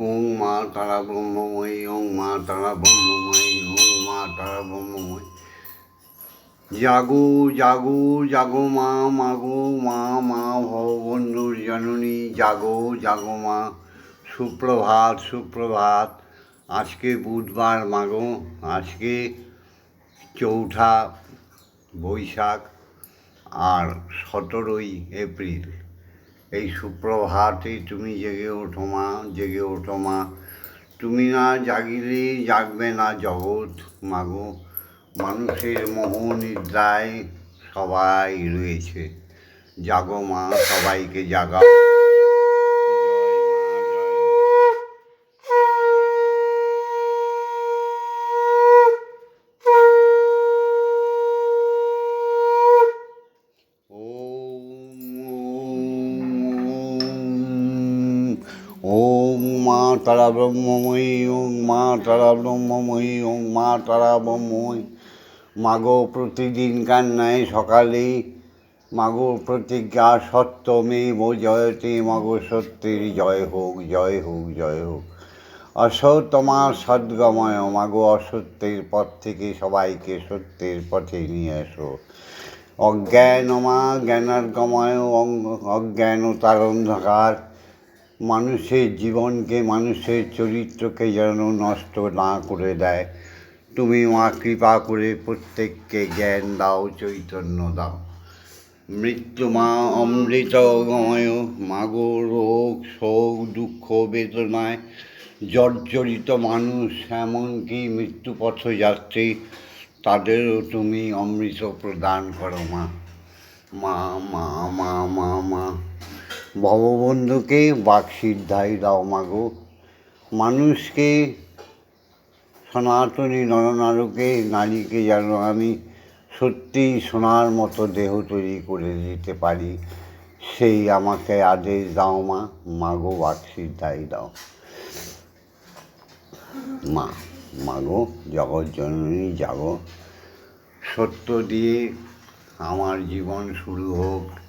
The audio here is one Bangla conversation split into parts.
ওং মা তারা ব্রহ্মময়ী, ওং মা তারা ব্রহ্মময়ী, ওং মা তারা ব্রহ্মময়ী। জাগো জাগো জাগো মা, মাগো মা মা ভববন্ধুর জননী, জাগো জাগো মা। সুপ্রভাত সুপ্রভাত। আজকে বুধবার মাগো, আজকে চৌঠা বৈশাখ আর সতেরোই এপ্রিল। এই সুপ্রভাতে তুমি জেগে ওঠো মা, জেগে ওঠো মা। তুমি না জাগিলে জাগবে না জগৎ মাগো। মানুষের মোহ নিদ্রায় সবাই রয়েছে। জাগো মা, সবাইকে জাগাও। তারা ব্রহ্মময়ী ওম মা তারা ব্রহ্মময়ী ওম মা তারা ব্রহ্মময়ী মাগো প্রতিদিনকার ন্যায় সকালেই মাগো প্রতিজ্ঞা সত্যমেব জয়তে মাগো সত্যের জয় হোক জয় হোক জয় হোক। অসতমা সদ্গময়, মাগো অসত্যের পথ থেকে সবাইকে সত্যের পথে নিয়ে এসো। অজ্ঞানমা জ্ঞানার্গময় অজ্ঞান ও তার অন্ধকার মানুষের জীবনকে, মানুষের চরিত্রকে যেন নষ্ট না করে দেয়। তুমি মা কৃপা করে প্রত্যেককে জ্ঞান দাও, চৈতন্য দাও। মৃত্যু মা অমৃত গময় মাগো রোগ, শোক, দুঃখ, বেদনায় জর্জরিত মানুষ, এমনকি মৃত্যুপথ যাত্রী, তাদেরও তুমি অমৃত প্রদান করো মা। মা মা মা মা মা। ভববন্ধুকে বাকসিদ্ধাই দাও মাগো। মানুষকে, সনাতনী নরনারকে, নারীকে যেন আমি সত্যিই সোনার মতো দেহ তৈরি করে দিতে পারি, সেই আমাকে আদেশ দাও মা। মাগো বাকসিদ্ধাই দাও। মা, মাগো, জগৎ জননী, জাগো। সত্য দিয়ে আমার জীবন শুরু হোক।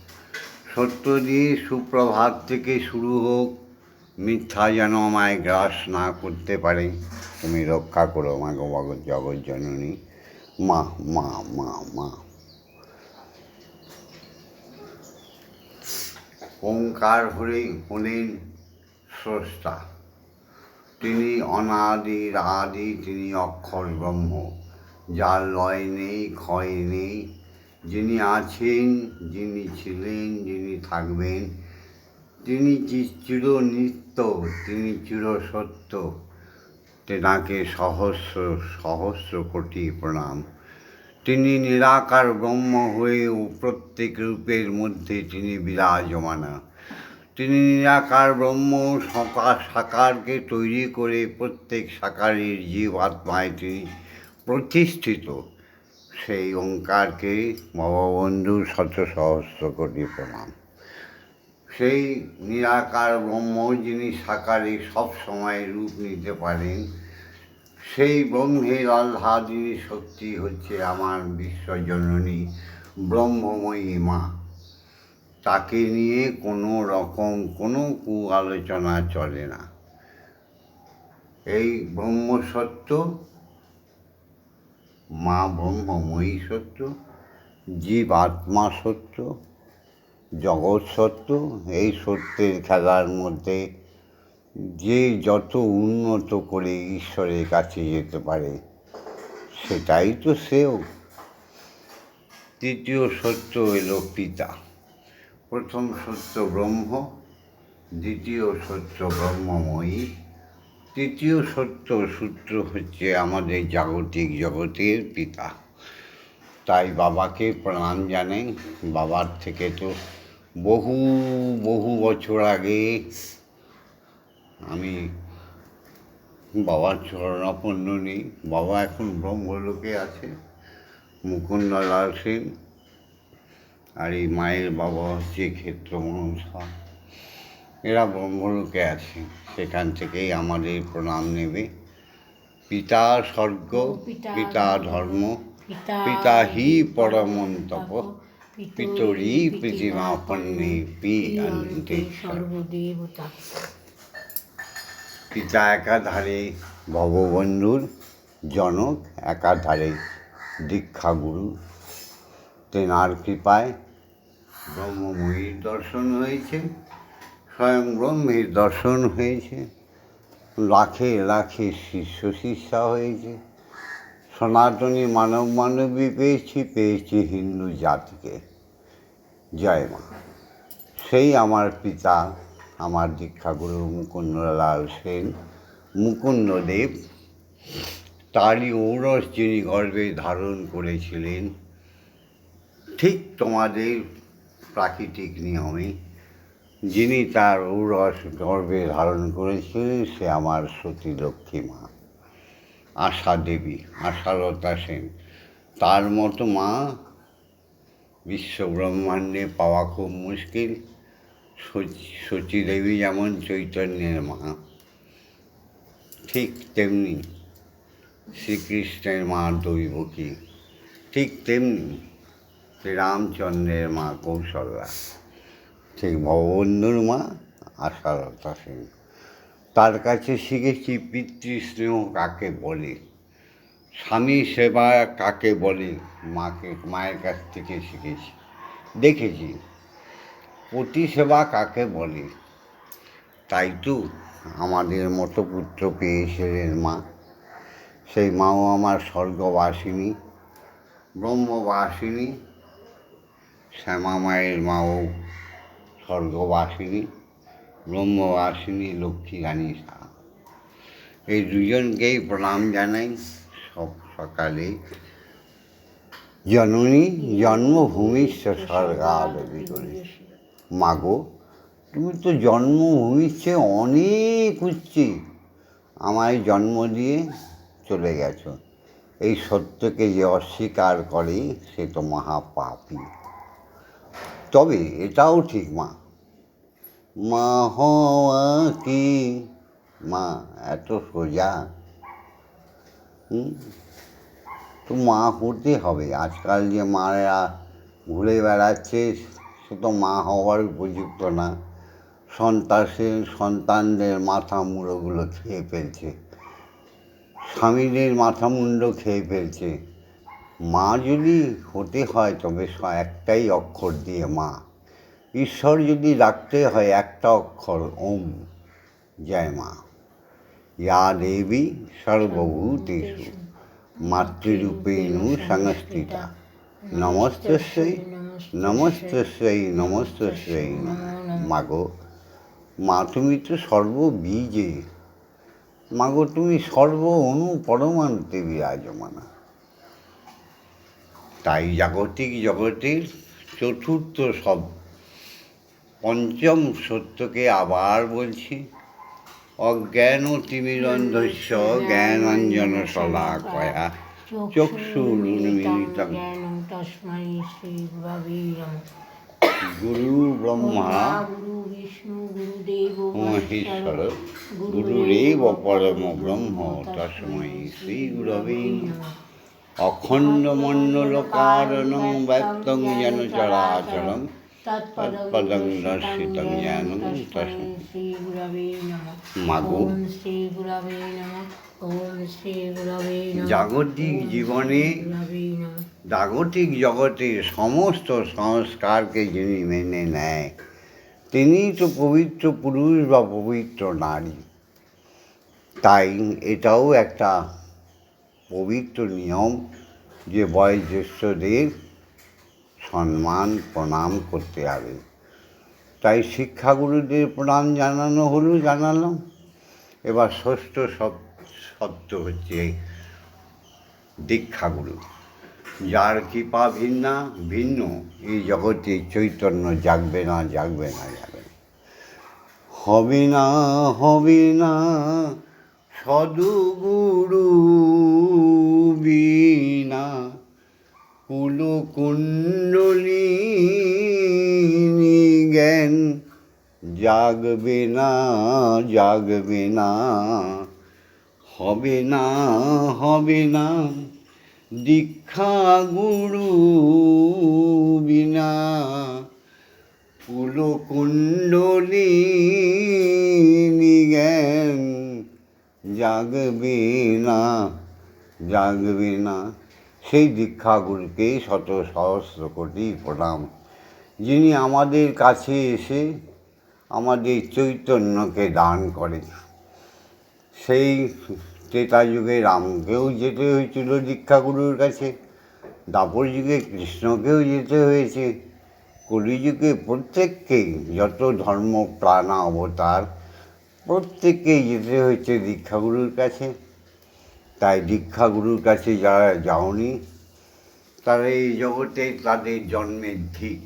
সত্য দিয়ে সুপ্রভাত থেকে শুরু হোক, মিথ্যা যেন আমায় গ্রাস না করতে পারে। তুমি রক্ষা করো মাগো ভগৎ জগৎ জননী মা মা মা মা। ওঙ্কার হরে হলেন স্রষ্টা, তিনি অনাদির আদি তিনি অক্ষর ব্রহ্ম। যার লয় নেই, ক্ষয় নেই যিনি আছেন, যিনি ছিলেন, যিনি থাকবেন, তিনি চির নিত্য তিনি চির সত্য তেনাকে সহস্র সহস্র কোটি প্রণাম। তিনি নিরাকার ব্রহ্ম হয়েও প্রত্যেক রূপের মধ্যে তিনি বিরাজমানা। তিনি নিরাকার ব্রহ্ম, সাকার, সাকারকে তৈরি করে প্রত্যেক সাকারের জীব আত্মায় তিনি প্রতিষ্ঠিত। সেই ওঙ্কারকে ভববন্ধু শত সহস্র কোটি প্রণাম। সেই নিরাকার ব্রহ্ম যিনি সাকারে সময় রূপ নিতে পারেন, সেই ব্রহ্মের আহ্লাদিনী শক্তি হচ্ছে আমার বিশ্বজননী ব্রহ্মময়ী মা। তাকে নিয়ে কোনো রকম কোনো কু আলোচনা চলে না। এই ব্রহ্মসত্য মা ব্রহ্মময়ী সত্য, জীব আত্মা সত্য, জগৎ সত্য, এই সত্যের খেলার মধ্যে যে যত উন্নত করে ঈশ্বরের কাছে যেতে পারে, সেটাই তো সেও। তৃতীয় সত্য এলো পিতা। প্রথম সত্য ব্রহ্ম, দ্বিতীয় সত্য ব্রহ্মময়ী। তৃতীয় সত্য সূত্র হচ্ছে আমাদের জাগতিক জগতের পিতা। তাই বাবাকে প্রণাম জানাই। বাবার থেকে তো বহু বহু বছর আগে আমি বাবার চরণাপন্ন নেই। বাবা এখন ব্রহ্মলোকে আছে, মুকুন্দলাল সেন। আর এই মায়ের বাবা হচ্ছে ক্ষেত্র মনসা এরা ব্রহ্মলোকে আছে সেখান থেকেই আমাদের প্রণাম নেবে। পিতা স্বর্গ পিতা ধর্ম পিতা হি পরমন্তপ পিতরি পৃথিমাপন্নে পি অন্তে পিতা একাধারে ভগবন্ধুর জনক একাধারে দীক্ষা দীক্ষাগুরু। তেনার কৃপায় ব্রহ্মময়ীর দর্শন হয়েছে। স্বয়ং ব্রহ্মের দর্শন হয়েছে। লাখে লাখে শিষ্য শিষ্যা হয়েছে। সনাতনী মানব মানবী পেয়েছি পেয়েছি হিন্দু জাতিকে। জয় মা। সেই আমার পিতা, আমার দীক্ষাগুরু মুকুন্দলাল সেন, মুকুন্দদেব, তারই ঔরস যিনি গর্বে ধারণ করেছিলেন, ঠিক তোমাদের প্রাকৃতিক নিয়মে যিনি তার ঔরস গর্ভে ধারণ করেছিলেন সে আমার সতী লক্ষ্মী মা। আশা দেবী, আশালতা সেন। তার মতো মা বিশ্ব ব্রহ্মাণ্ডে পাওয়া খুব মুশকিল। সচী দেবী যেমন চৈতন্যের মা, ঠিক তেমনি শ্রীকৃষ্ণের মা দৈবকী, ঠিক তেমনি শ্রীরামচন্দ্রের মা কৌশল্যা ঠিক ভগবন্ধুর মা আশালতা সেন। তার কাছে শিখেছি পিতৃস্নেহ কাকে বলে, স্বামী সেবা কাকে বলে, মাকে, মায়ের কাছ থেকে শিখেছি, দেখেছি পতি সেবা কাকে বলে। তাই তো আমাদের মতো পুত্র পেয়েছিলেন মা। সেই মাও আমার স্বর্গবাসিনী, ব্রহ্মবাসিনী শ্যামা মায়ের মাও স্বর্গবাসিনী, ব্রহ্মবাসিনী লক্ষ্মী রানী সাহা এই দুজনকেই প্রণাম জানাই সব সকালে। জননী জন্মভূমিষ্ঠ স্বর্গাদবি করেছি। মাগো, তুমি তো জন্মভূমির চেয়ে অনেক উচ্চে আমায় জন্ম দিয়ে চলে গেছো। এই সত্যকে যে অস্বীকার করে সে তো মহাপাপী। তবে এটাও ঠিক মা মা হওয়া কি? মা, এত সোজা। তো মা হতে হবে। আজকাল যে মারা ঘুরে বেড়াচ্ছে, সে তো মা হওয়ার উপযুক্ত না। সন্তাসের সন্তানদের মাথা মুড়োগুলো খেয়ে ফেলছে। স্বামীদের মাথা মুন্ড খেয়ে ফেলছে। মা যদি হতে হয়, তবে একটাই অক্ষর দিয়ে মা। ঈশ্বর যদি রাখতে হয় একটা অক্ষর, ওম, জয় মা। ইয়া দেবী সর্বভূতেষু, মাতৃরূপেণ সংস্থিতা। নমস্তস্যৈ নমস্তস্যৈ নমস্তস্যৈ মাগো। মা, তুমি তো সর্ববীজে। মাগো, তুমি সর্ব অনু পরমাণুতে বিরাজমানা। তাই জাগতিক জগতের চতুর্থ সব পঞ্চম সত্যকে আবার বলছি। অজ্ঞান তিমিরন্ধস্য জ্ঞানাঞ্জন শলাকয়া শ্রীগুরবে গুরু ব্রহ্মা গুরু বিষ্ণু গুরুদেব মহেশ্বর গুরুরেব পরম ব্রহ্ম। তস্मै শ্রী গুরবে অখণ্ড মণ্ডল কারণং ব্যক্তং যেন চরাচরং তৎপদং দর্শিতং জ্ঞানং তস্मै শ্রীগুরবে নমঃ। মাগো। ওম শ্রীগুরবে নমঃ। ওম শ্রীগুরবে নমঃ। জাগতিক জীবনে জাগতিক জগতের সমস্ত সংস্কারকে যিনি মেনে নেয় তিনি তো পবিত্র পুরুষ বা পবিত্র নারী। তাই এটাও একটা পবিত্র নিয়ম যে বয়োজ্যেষ্ঠদের সম্মান প্রণাম করতে হবে। তাই শিক্ষাগুরুদের প্রণাম জানানো হলো, জানালাম। এবার ষষ্ঠ শব্দ হচ্ছে দীক্ষাগুরু। যার কৃপা ভিন্না, ভিন্ন। এই জগতে চৈতন্য জাগবে না জাগবে না যাবে হবে না হবে না, সদুগুরু বিনা। কুলকুণ্ডলী জ্ঞান জাগবে না জাগবে না, হবে না হবে না, দীক্ষা গুরু বিনা। কুলকুণ্ডলী জ্ঞান জাগবে না জাগবে না। সেই দীক্ষাগুরুকে শত সহস্র কোটি প্রণাম। যিনি আমাদের কাছে এসে আমাদের চৈতন্যকে দান করেন। সেই ত্রেতা যুগে রামকেও যেতে হয়েছিল দীক্ষাগুরুর কাছে, দাপর যুগে কৃষ্ণকেও যেতে হয়েছে। কলিযুগে প্রত্যেককেই যত ধর্ম, প্রাণ, অবতার প্রত্যেককেই যেতে হয়েছে দীক্ষাগুরুর কাছে। তাই দীক্ষাগুরুর কাছে যারা যাওনি, তারা এই জগতে তাদের জন্মের ঠিক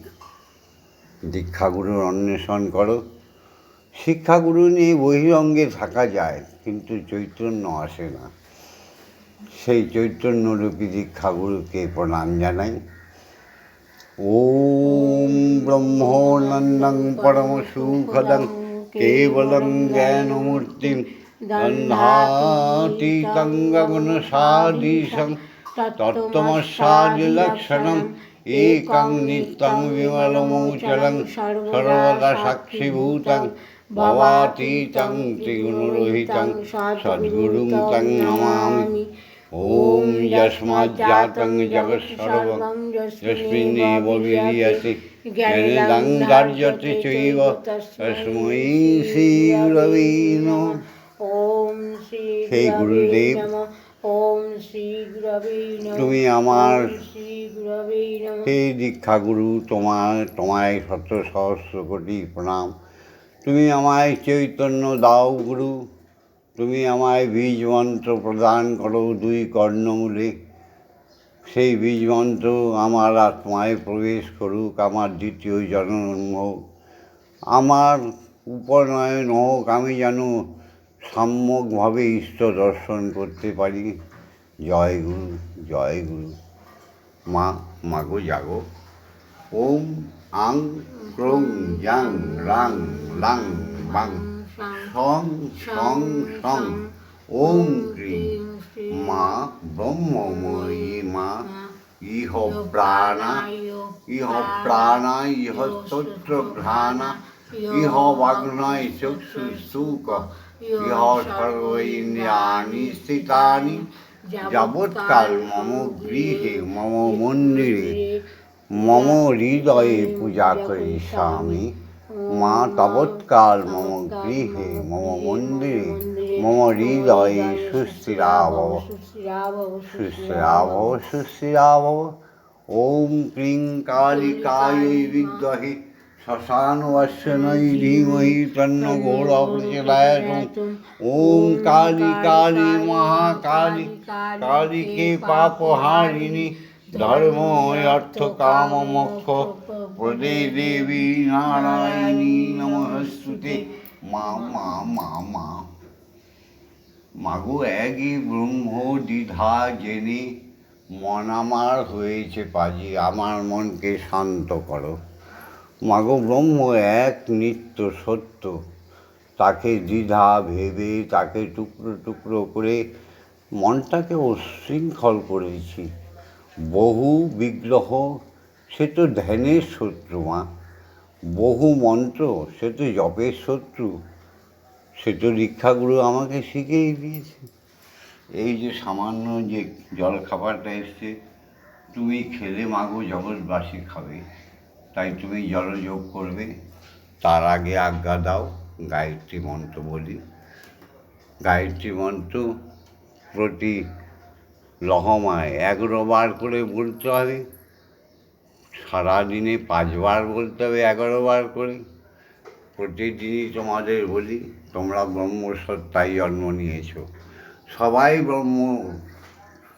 দীক্ষাগুরুর অন্বেষণ করো। শিক্ষাগুরু নিয়ে বহিরঙ্গে থাকা যায়, কিন্তু চৈতন্য আসে না। সেই চৈতন্যরূপী দীক্ষাগুরুকে প্রণাম জানাই। ওম ব্রহ্মনন্দং পরম সুখদং কেবলং জ্ঞানমূর্তিম गन्धातीकङ्गगुणसादीशं तत्त्वमस्सादिलक्षणम् एकं नित्यं विमलमोचलं सर्वदा साक्षिभूतं भवातीतं त्रिगुणरोहितं सद्गुरुं तं नमामि ॐ यस्माज्जातं जगत्सर्वं यस्मिन्नेव विलीयते ज्ञानिदं गार्यते चैव तस्मै श्रीरवी नमः হে গুরুদেব, ওম শ্রী গুরবে তুমি আমার হে দীক্ষাগুরু তোমার তোমায় শত সহস্র কোটি প্রণাম। তুমি আমায় চৈতন্য দাও গুরু। তুমি আমায় বীজ মন্ত্র প্রদান করো দুই কর্ণমূলে। সেই বীজ মন্ত্র আমার আত্মায় প্রবেশ করুক আমার দ্বিতীয় জন্ম হোক। আমার উপনয়ন হোক আমি যেন সাম্যকভাবে ঈশ্বর দর্শন করতে পারি। জয় গুরু জয় গুরু। মা মাগো জাগো। ওম আং ক্রং জাং রাং লাং বাং। সং সং সং। ওম ক্রিং মা ব্রহ্মময়ী মা। ইহ প্রাণা। ইহ প্রাণা। ইহ স্তোত্র ঘ্রাণা ইহ বাগ্নয় চক্ষু সুখ ইন্দ্রিয়াণি স্থিতানি যাবৎকাল মম গৃহে মম মন্দিরে মম হৃদয়ে পূজা করি স্বামী মা তাবৎকাল মম গৃহে মম মন্দিরে মম হৃদয়ে সুস্থিরাভব সুস্থিরাভব সুস্থিরাভব ওম ক্রিং কালিকাयै বিদ্মহে শ্মশানবশ্যনৈ ধীমহি তন্ন গৌরপ্রচলায়তম ওম কালী কালী মহাকালী কালীকে পাপহারিণী ধর্ম অর্থ কাম মোক্ষ প্রদে দেবী নারায়ণী নমস্তুতে মা মা মা মা মাগো একই ব্রহ্ম দ্বিধা জেনে মন আমার হয়েছে পাজি আমার মনকে শান্ত করো মাগো ব্রহ্ম এক নিত্য সত্য। তাকে দ্বিধা ভেবে, তাকে টুকরো টুকরো করে মনটাকে উশৃঙ্খল করেছি। বহু বিগ্রহ, সে তো ধ্যানের শত্রু মা। বহু মন্ত্র, সে তো জপের শত্রু। সে তো দীক্ষাগুরু আমাকে শিখিয়ে দিয়েছে। এই যে সামান্য যে জল খাবারটা এসছে, তুমি খেলে মাগো জগৎবাসী খাবে। তাই তুমি জলযোগ করবে। তার আগে আজ্ঞা দাও, গায়ত্রী মন্ত্র বলি। গায়ত্রী মন্ত্র প্রতি লহমায় এগারো বার করে বলতে হবে। সারাদিনে পাঁচবার বলতে হবে এগারো বার করে। প্রতিদিনই তোমাদের বলি, তোমরা ব্রহ্মসত্তায় জন্ম নিয়েছো। সবাই ব্রহ্ম,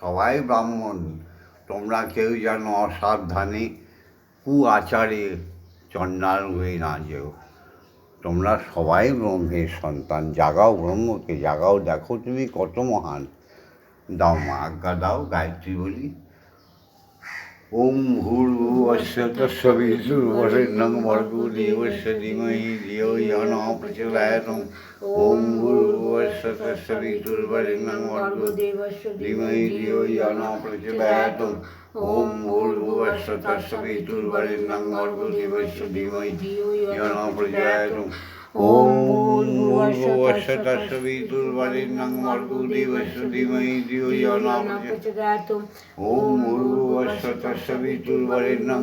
সবাই ব্রাহ্মণ, তোমরা কেউ যেন অসাবধানে কু আচারে চণ্ডাল হয়ে না যেও। তোমরা সবাই ব্রহ্মের সন্তান, জাগাও ব্রহ্মকে, জাগাও, দেখো তুমি কত মহান। দাও মা, আজ্ঞা দাও, গায়ত্রী বলি। ওম ভূর্ভুবস্য তস্য বিদুর্বরেণ্যং ভর্গো দেবস্য ধীমহি ধিয়ো ইয় ন প্রচোদয়াৎ ওম ভূর্ভুবস্য তস্য বিদুর্বরেণ্যং ভর্গো দেবস্য ধীমহি ধিয়ো ইয় ন প্রচোদয়াৎ ওম ভূর্ভুবস্য তস্য বিদুর্বরেণ্যং ভর্গো দেবস্য ধীমহি ধিয়ো ইয় ন প্রচোদয়াৎ ওম ভূর্ভুবস্য তস্য বিতুর্বরেণ্যং ভর্গো দেবস্য ধীমহি ধিয়ো ন প্রচোদয়াৎ ওম ভূর্ভুবস্য তস্য বিতুর্বরেণ্যং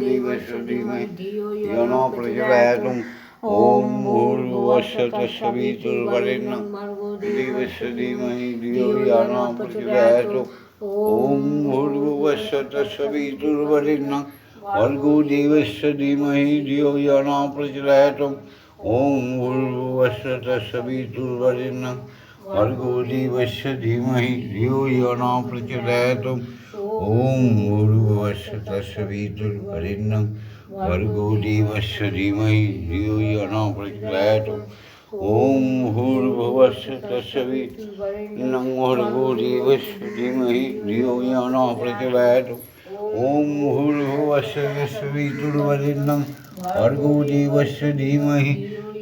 দেবস্য ধীমহি ধিয়ো ইয় ন প্রচোদয়াৎ ওম ভূর্ভুবস্য তস্য বিতুর্বরেণ্যং ভর্গো দেবস্য ধীমহি ধিয়ো ইয় ন প্রচোদয়াৎ ওম ভূর্ভুবস্য তস্য বিতুর্বরেণ্যং ভর্গো দেবস্য ধীমহি ধিয়ো ইয় ন প্রচোদয়াৎ ওম ভূর্ভুবস্য তস্য বিতুর্বরেণ্যং ভর্গো দেবস্য ধীমহি ধিয়ো ইয় ন প্রচোদয়াৎ ওম ভূর্ভুবস্য তস্য বিতুর্বরেণ্যং ভর্গো দেবস্য ধীমহি ধিয়ো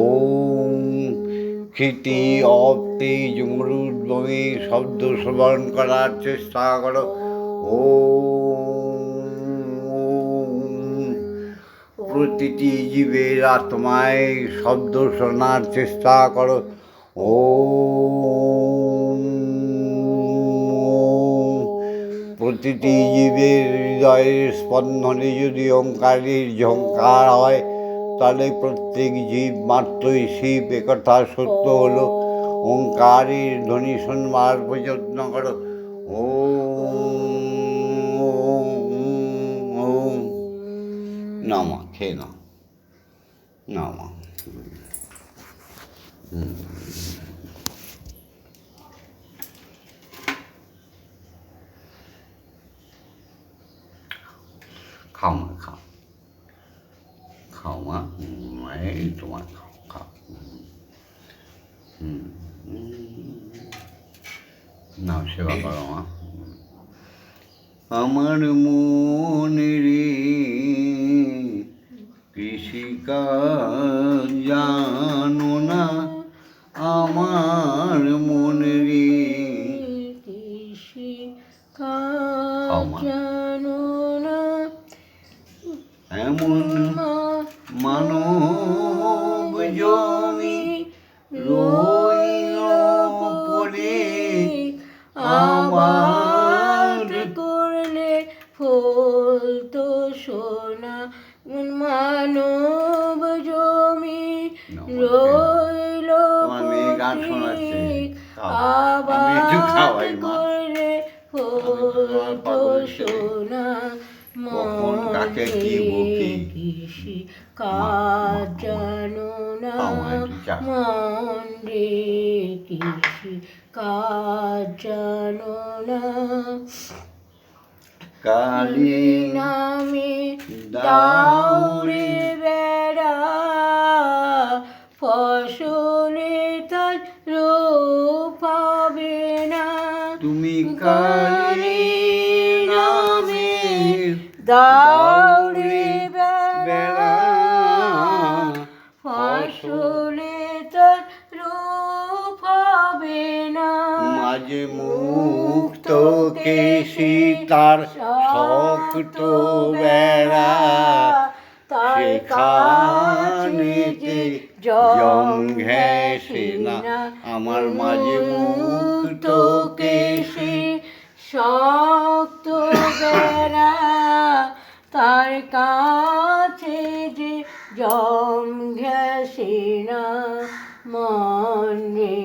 ওম ক্ষিতি অপ্তি জমরুদ্বমে শব্দ শ্রবণ করার চেষ্টা করো ওম প্রতিটি জীবের আত্মায় শব্দ শোনার চেষ্টা করো ও প্রতিটি জীবের হৃদয়ের স্পন্দনে যদি ওঙ্কারের ঝঙ্কার হয়, তাহলে প্রত্যেক জীব মাত্রই শিব একথা সত্য হলো। ওঙ্কারের ধ্বনি শুনবার প্রযত্ন করো। ও নামা, খেয়ে নাও। নামা। খাও মা খাও খাও হুম, এই তোমার খাও খাও হুম। নাও সেবা করো মা আমার মনের কৃষিকাজ জানো না আমার মনের কৃষি খাও মা। জানো না এমন মানব জমি রইল পড়ে আবাদ করলে ফুল তো সোনা মানব জমি রইল মা। করলে ফুল তো সোনা। কাকে কি বকি? কৃষি কাজ জানো না মন রে কৃষি কাজ জানো না। কালী নামে দাও দাউরে বেড়া ফসলে তার রূপ পাবে না। তুমি কালী নামে দাউরে কেশি তার শক্ত বেড়া সেখানেতে জম ঘেঁষে না আমার মাঝে মুক্ত কেশি শক্ত বেড়া, তার কাছে যে জম ঘেসে না মনে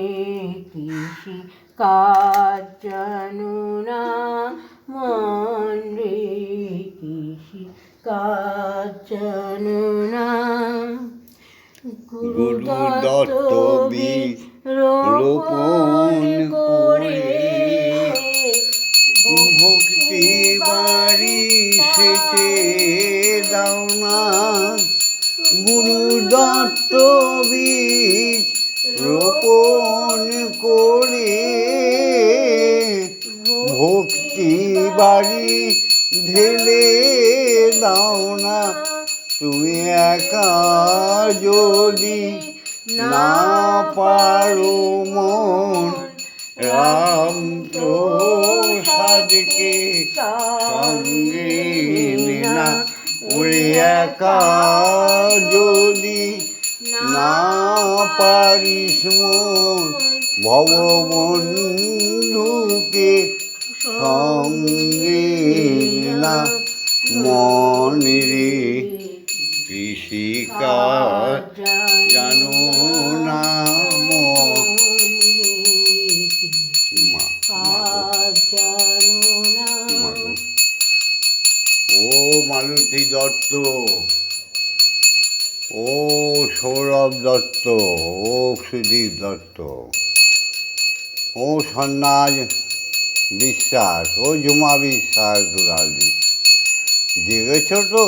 কৃষি কাজ জানো না মন রে কৃষি কাজ জানো না গুরু রোপণ করে ভক্তি বাড়ি সেটে দাও না। গুরু বীজ রোপণ করে। ভক্তি বাড়ি ঢেলে দাও না। তুমি একা যদি না পারো মন, রাম প্রসাদকে সঙ্গে নে। ওরে একা যদি না পারিস মন ভববন্ধুকে সঙ্গে না মনে রে। কৃষিকাজ জানো না মালতী দত্ত। ও সৌরভ দত্ত, ও সুদীপ দত্ত, ও সন্ন্যাস বিশ্বাস, ও জুমা বিশ্বাস দুলালি জেগেছ তো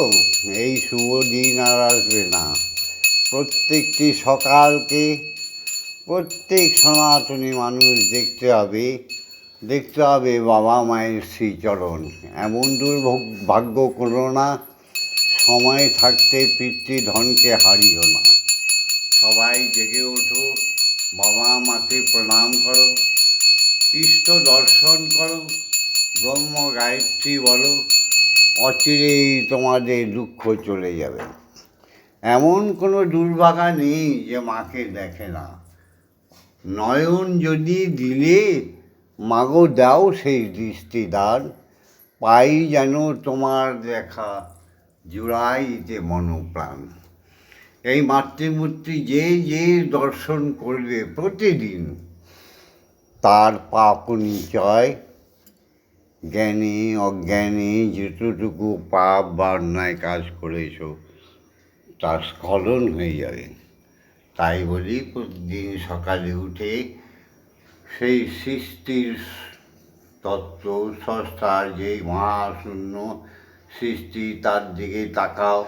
এই শুভ দিন আর আসবে না। প্রত্যেকটি সকালকে প্রত্যেক সনাতনী মানুষ দেখতে হবে দেখতে হবে বাবা মায়ের শ্রীচরণ। এমন দুর্ভাগ্য করো না সময় থাকতে পিতৃধনকে হারিও না। সবাই জেগে ওঠো, বাবা মাকে প্রণাম করো, ইষ্ট দর্শন করো, ব্রহ্ম গায়ত্রী বলো, অচিরেই তোমাদের দুঃখ চলে যাবে। এমন কোনো দুর্ভাগা নেই যে মাকে দেখে না। নয়ন যদি দিলে, মাগো দাও সেই দৃষ্টিদার পাই যেন তোমার দেখা জুড়াইতে মনোপ্রাণ। এই মাতৃমূর্তি যে যে দর্শন করবে প্রতিদিন, তার পাপ নিচয়, জ্ঞানে অজ্ঞানে যেটুকু পাপ বা অন্যায় কাজ করেছ, তার স্খলন হয়ে যাবে। তাই বলি প্রতিদিন সকালে উঠে সেই সৃষ্টির তত্ত্ব সস্তার যে মহাশূন্য সৃষ্টি তার দিকে তাকাও।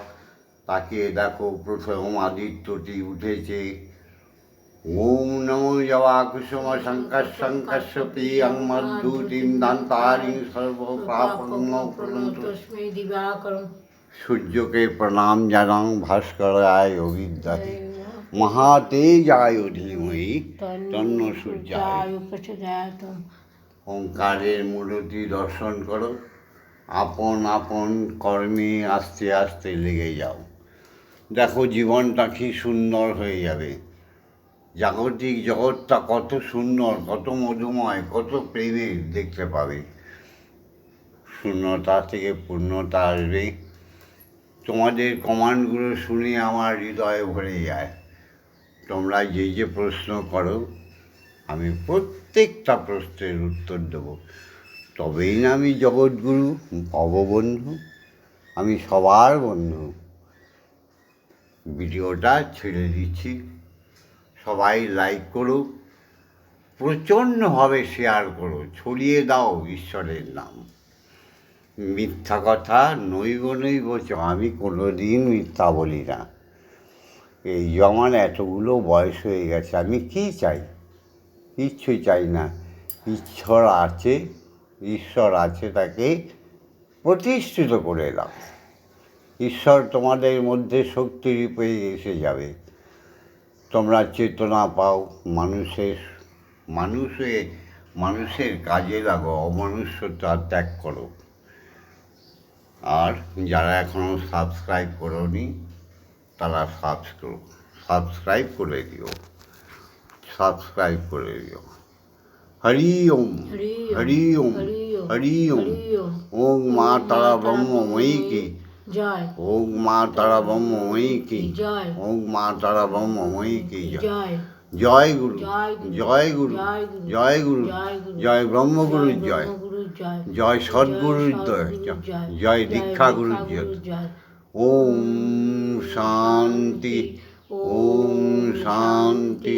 তাকিয়ে দেখো প্রথম আদিত্যটি উঠেছে। ওম নমো জবা কুসুম শঙ্কর শঙ্কর্ষপি অংমদ্দূতিম দান্তারিং সর্ব প্রাপন্ন প্রণত তস্মৈ দিবাকরম সূর্যকে প্রণাম জানাং ভাস্করায় অবিদ্যাতে মহাতেজায় ধীমহি তন্ন সূর্যায়। প্রচোদয়াতম ওঙ্কারের মূর্তি দর্শন করো। আপন আপন কর্মে আস্তে আস্তে লেগে যাও। দেখো জীবনটা কি সুন্দর হয়ে যাবে। জাগতিক জগৎটা কত সুন্দর, কত মধুময়, কত প্রেমের দেখতে পাবে। শূন্যতা থেকে পূর্ণতা আসবে। তোমাদের কমান্ডগুলো শুনে আমার হৃদয়ে ভরে যায়। তোমরা যে যে প্রশ্ন করো, আমি প্রত্যেকটা প্রশ্নের উত্তর দেবো। তবেই না আমি জগৎগুরু, অববন্ধু, আমি সবার বন্ধু। ভিডিওটা ছেড়ে দিচ্ছি। সবাই লাইক করো। প্রচণ্ডভাবে শেয়ার করো। ছড়িয়ে দাও ঈশ্বরের নাম। মিথ্যা কথা নৈব নৈব আমি কোনো দিন মিথ্যা বলি না। এই আমার এতগুলো বয়স হয়ে গেছে, আমি কী চাই? কিচ্ছুই চাই না। ঈশ্বর আছে। ঈশ্বর আছে তাকে প্রতিষ্ঠিত করে দাও ঈশ্বর তোমাদের মধ্যে শক্তি রূপে এসে যাবে। তোমরা চেতনা পাও, মানুষের, মানুষে, মানুষের কাজে লাগো অমনুষ্যতা ত্যাগ করো। আর যারা এখনও সাবস্ক্রাইব করোনি, তারা সাবস্ক্রাইব সাবস্ক্রাইব করে দিও। সাবস্ক্রাইব করে দিও। হরি ওম হরি ওম হরি ওম ওম মা তারা ব্রহ্মময়ী কি জয় ওম মা তারা ব্রহ্মময়ী কি জয় ওম মা তারা ব্রহ্মময়ী কি জয়। জয় গুরু জয় গুরু, জয় গুরু জয় গুরু, গুরু জয় জয় ব্রহ্মগুরুর জয় জয় সদ্গুরুর জয় জয়, দীক্ষা গুরুর জয় জয় ওম শান্তি ওম শান্তি